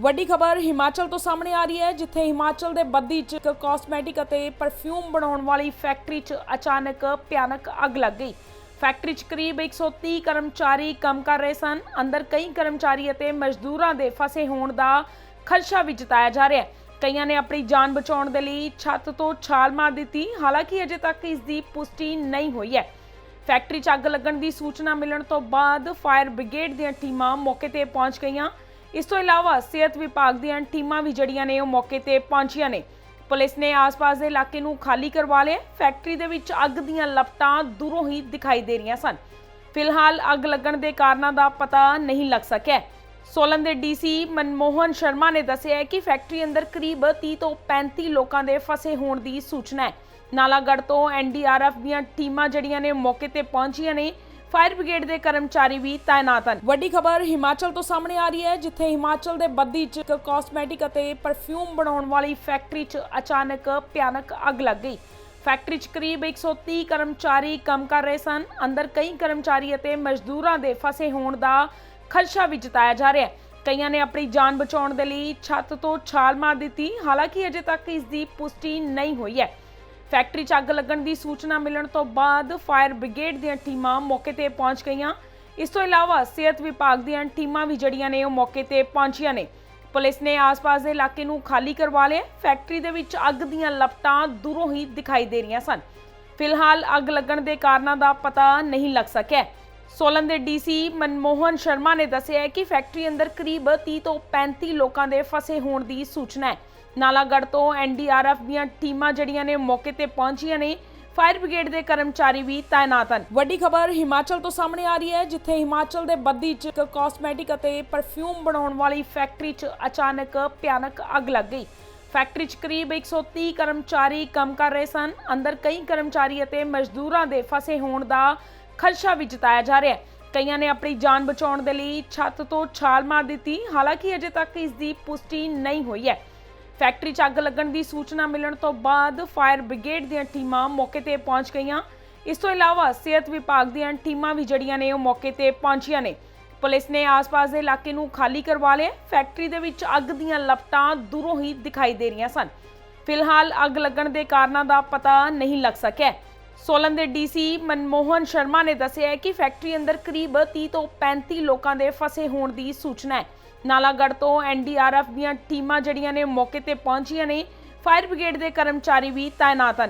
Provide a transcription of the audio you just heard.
ਵੱਡੀ ਖਬਰ ਹਿਮਾਚਲ ਤੋਂ ਸਾਹਮਣੇ ਆ ਰਹੀ ਹੈ, ਜਿੱਥੇ ਹਿਮਾਚਲ ਦੇ ਬੱਦੀ 'ਚ ਇੱਕ ਕਾਸਮੈਟਿਕ ਅਤੇ ਪਰਫਿਊਮ ਬਣਾਉਣ ਵਾਲੀ ਫੈਕਟਰੀ 'ਚ ਅਚਾਨਕ ਭਿਆਨਕ ਅੱਗ ਲੱਗ ਗਈ। ਫੈਕਟਰੀ 'ਚ ਕਰੀਬ 130 ਕਰਮਚਾਰੀ ਕੰਮ ਕਰ ਰਹੇ ਸਨ। ਅੰਦਰ ਕਈ ਕਰਮਚਾਰੀ ਅਤੇ ਮਜ਼ਦੂਰਾਂ ਦੇ ਫਸੇ ਹੋਣ ਦਾ ਖਦਸ਼ਾ ਵੀ ਜਤਾਇਆ ਜਾ ਰਿਹਾ ਹੈ। ਕਈਆਂ ਨੇ ਆਪਣੀ ਜਾਨ ਬਚਾਉਣ ਦੇ ਲਈ ਛੱਤ ਤੋਂ ਛਾਲ ਮਾਰ ਦਿੱਤੀ, ਹਾਲਾਂਕਿ ਅਜੇ ਤੱਕ ਇਸ ਦੀ ਪੁਸ਼ਟੀ ਨਹੀਂ ਹੋਈ ਹੈ। ਫੈਕਟਰੀ 'ਚ ਅੱਗ ਲੱਗਣ ਦੀ ਸੂਚਨਾ ਮਿਲਣ ਤੋਂ ਬਾਅਦ ਫਾਇਰ ਬ੍ਰਿਗੇਡ ਦੀਆਂ ਟੀਮਾਂ ਮੌਕੇ ਤੇ ਪਹੁੰਚ ਗਈਆਂ। ਇਸ ਤੋਂ ਇਲਾਵਾ ਸਿਹਤ ਵਿਭਾਗ ਦੀਆਂ ਟੀਮਾਂ ਵੀ ਜੜੀਆਂ ਨੇ, ਉਹ ਮੌਕੇ ਤੇ ਪਹੁੰਚੀਆਂ ਨੇ। ਪੁਲਿਸ ਨੇ ਆਸ-ਪਾਸ ਦੇ ਇਲਾਕੇ ਨੂੰ ਖਾਲੀ ਕਰਵਾ ਲਿਆ ਫੈਕਟਰੀ ਦੇ ਵਿੱਚ ਅੱਗ ਦੀਆਂ ਲਪਟਾਂ ਦੂਰੋਂ ਹੀ ਦਿਖਾਈ ਦੇ ਰਹੀਆਂ ਸਨ। ਫਿਲਹਾਲ ਅੱਗ ਲੱਗਣ ਦੇ ਕਾਰਨਾਂ ਦਾ ਪਤਾ ਨਹੀਂ ਲੱਗ ਸਕਿਆ ਸੋਲਨ ਦੇ ਡੀਸੀ ਮਨਮੋਹਨ ਸ਼ਰਮਾ ਨੇ ਦੱਸਿਆ ਕਿ ਫੈਕਟਰੀ ਅੰਦਰ ਕਰੀਬ 30 ਤੋਂ 35 ਲੋਕਾਂ ਦੇ ਫਸੇ ਹੋਣ ਦੀ ਸੂਚਨਾ ਹੈ। ਨਾਲਾਗੜ੍ਹ ਤੋਂ ਐਨਡੀਆਰਐਫ ਦੀਆਂ ਟੀਮਾਂ ਜਿਹੜੀਆਂ ਨੇ ਮੌਕੇ ਤੇ ਪਹੁੰਚੀਆਂ ਨੇ। ਫਾਇਰ ਬ੍ਰਿਗੇਡ ਦੇ ਕਰਮਚਾਰੀ ਵੀ ਤਾਇਨਾਤ ਹਨ। ਵੱਡੀ ਖਬਰ ਹਿਮਾਚਲ ਤੋਂ ਸਾਹਮਣੇ ਆ ਰਹੀ ਹੈ, ਜਿੱਥੇ ਹਿਮਾਚਲ ਦੇ ਬੱਦੀ 'ਚ ਇੱਕ ਕਾਸਮੈਟਿਕ ਅਤੇ ਪਰਫਿਊਮ ਬਣਾਉਣ ਵਾਲੀ ਫੈਕਟਰੀ 'ਚ ਅਚਾਨਕ ਭਿਆਨਕ ਅੱਗ ਲੱਗ ਗਈ। ਫੈਕਟਰੀ 'ਚ ਕਰੀਬ 130 ਕਰਮਚਾਰੀ ਕੰਮ ਕਰ ਰਹੇ ਸਨ। ਅੰਦਰ ਕਈ ਕਰਮਚਾਰੀ ਅਤੇ ਮਜ਼ਦੂਰਾਂ ਦੇ ਫਸੇ ਹੋਣ ਦਾ ਖਦਸ਼ਾ ਵੀ ਜਤਾਇਆ ਜਾ ਰਿਹਾ ਹੈ। ਕਈਆਂ ਨੇ ਆਪਣੀ ਜਾਨ ਬਚਾਉਣ ਦੇ ਲਈ ਛੱਤ ਤੋਂ ਛਾਲ ਮਾਰ ਦਿੱਤੀ। ਹਾਲਾਂਕਿ ਅਜੇ ਤੱਕ ਇਸ ਦੀ ਪੁਸ਼ਟੀ ਨਹੀਂ ਹੋਈ ਹੈ। ਫੈਕਟਰੀ 'ਚ ਅੱਗ ਲੱਗਣ ਦੀ ਸੂਚਨਾ ਮਿਲਣ ਤੋਂ ਬਾਅਦ ਫਾਇਰ ਬ੍ਰਿਗੇਡ ਦੀਆਂ ਟੀਮਾਂ ਮੌਕੇ ਤੇ ਪਹੁੰਚ ਗਈਆਂ। ਇਸ ਤੋਂ ਇਲਾਵਾ ਸਿਹਤ ਵਿਭਾਗ ਦੀਆਂ ਟੀਮਾਂ ਵੀ ਜੜੀਆਂ ਨੇ, ਉਹ ਮੌਕੇ ਤੇ ਪਹੁੰਚੀਆਂ ਨੇ। ਪੁਲਿਸ ਨੇ ਆਸ-ਪਾਸ ਦੇ ਇਲਾਕੇ ਨੂੰ ਖਾਲੀ ਕਰਵਾ ਲਿਆ। ਫੈਕਟਰੀ ਦੇ ਵਿੱਚ ਅੱਗ ਦੀਆਂ ਲਪਟਾਂ ਦੂਰੋਂ ਹੀ ਦਿਖਾਈ ਦੇ ਰਹੀਆਂ ਸਨ। ਫਿਲਹਾਲ ਅੱਗ ਲੱਗਣ ਦੇ ਕਾਰਨਾਂ ਦਾ ਪਤਾ ਨਹੀਂ ਲੱਗ ਸਕਿਆ। ਸੋਲਨ ਦੇ ਡੀਸੀ ਮਨਮੋਹਨ ਸ਼ਰਮਾ ਨੇ ਦੱਸਿਆ ਕਿ ਫੈਕਟਰੀ ਅੰਦਰ ਕਰੀਬ 30 ਤੋਂ 35 ਲੋਕਾਂ ਦੇ ਫਸੇ ਹੋਣ ਦੀ ਸੂਚਨਾ ਹੈ। ਨਾਲਾਗੜ੍ਹ ਤੋਂ ਐਨਡੀਆਰਐਫ ਦੀਆਂ ਟੀਮਾਂ ਜਿਹੜੀਆਂ ਨੇ ਮੌਕੇ ਤੇ ਪਹੁੰਚੀਆਂ ਨੇ। ਫਾਇਰ ਬ੍ਰਿਗੇਡ ਦੇ ਕਰਮਚਾਰੀ ਵੀ ਤਾਇਨਾਤ ਹਨ। ਵੱਡੀ ਖਬਰ ਹਿਮਾਚਲ ਤੋਂ ਸਾਹਮਣੇ ਆ ਰਹੀ ਹੈ, ਜਿੱਥੇ ਹਿਮਾਚਲ ਦੇ ਬੱਦੀ 'ਚ ਇੱਕ ਕਾਸਮੈਟਿਕ ਅਤੇ ਪਰਫਿਊਮ ਬਣਾਉਣ ਵਾਲੀ ਫੈਕਟਰੀ 'ਚ ਅਚਾਨਕ ਭਿਆਨਕ ਅੱਗ ਲੱਗ ਗਈ। ਫੈਕਟਰੀ 'ਚ ਕਰੀਬ 130 ਕਰਮਚਾਰੀ ਕੰਮ ਕਰ ਰਹੇ ਸਨ। ਅੰਦਰ ਕਈ ਕਰਮਚਾਰੀ ਅਤੇ ਮਜ਼ਦੂਰਾਂ ਦੇ ਫਸੇ ਹੋਣ ਦਾ ਖਦਸ਼ਾ ਵੀ ਜਤਾਇਆ ਜਾ ਰਿਹਾ ਹੈ। ਕਈਆਂ ਨੇ ਆਪਣੀ ਜਾਨ ਬਚਾਉਣ ਦੇ ਲਈ ਛੱਤ ਤੋਂ ਛਾਲ ਮਾਰ ਦਿੱਤੀ। ਹਾਲਾਂਕਿ ਅਜੇ ਤੱਕ ਇਸ ਦੀ ਪੁਸ਼ਟੀ ਨਹੀਂ ਹੋਈ ਹੈ। ਫੈਕਟਰੀ 'ਚ ਅੱਗ ਲੱਗਣ ਦੀ ਸੂਚਨਾ ਮਿਲਣ ਤੋਂ ਬਾਅਦ ਫਾਇਰ ਬ੍ਰਿਗੇਡ ਦੀਆਂ ਟੀਮਾਂ ਮੌਕੇ ਤੇ ਪਹੁੰਚ ਗਈਆਂ। ਇਸ ਤੋਂ ਇਲਾਵਾ ਸਿਹਤ ਵਿਭਾਗ ਦੀਆਂ ਟੀਮਾਂ ਵੀ ਜੜੀਆਂ ਨੇ, ਉਹ ਮੌਕੇ ਤੇ ਪਹੁੰਚੀਆਂ ਨੇ। ਪੁਲਿਸ ਨੇ ਆਸ-ਪਾਸ ਦੇ ਇਲਾਕੇ ਨੂੰ ਖਾਲੀ ਕਰਵਾ ਲਿਆ। ਫੈਕਟਰੀ ਦੇ ਵਿੱਚ ਅੱਗ ਦੀਆਂ ਲਪਟਾਂ ਦੂਰੋਂ ਹੀ ਦਿਖਾਈ ਦੇ ਰਹੀਆਂ ਸਨ। ਫਿਲਹਾਲ ਅੱਗ ਲੱਗਣ ਦੇ ਕਾਰਨਾਂ ਦਾ ਪਤਾ ਨਹੀਂ ਲੱਗ ਸਕਿਆ। ਸੋਲਨ ਦੇ ਡੀਸੀ ਮਨਮੋਹਨ ਸ਼ਰਮਾ ਨੇ ਦੱਸਿਆ ਕਿ ਫੈਕਟਰੀ ਅੰਦਰ ਕਰੀਬ 30 ਤੋਂ 35 ਲੋਕਾਂ ਦੇ ਫਸੇ ਹੋਣ ਦੀ ਸੂਚਨਾ ਹੈ। ਨਾਲਾਗੜ੍ਹ ਤੋਂ ਐਨਡੀਆਰਐਫ ਦੀਆਂ ਟੀਮਾਂ ਜਿਹੜੀਆਂ ਨੇ ਮੌਕੇ ਤੇ ਪਹੁੰਚੀਆਂ ਨੇ। ਫਾਇਰ ਬ੍ਰਿਗੇਡ ਦੇ ਕਰਮਚਾਰੀ ਵੀ ਤਾਇਨਾਤ ਹਨ।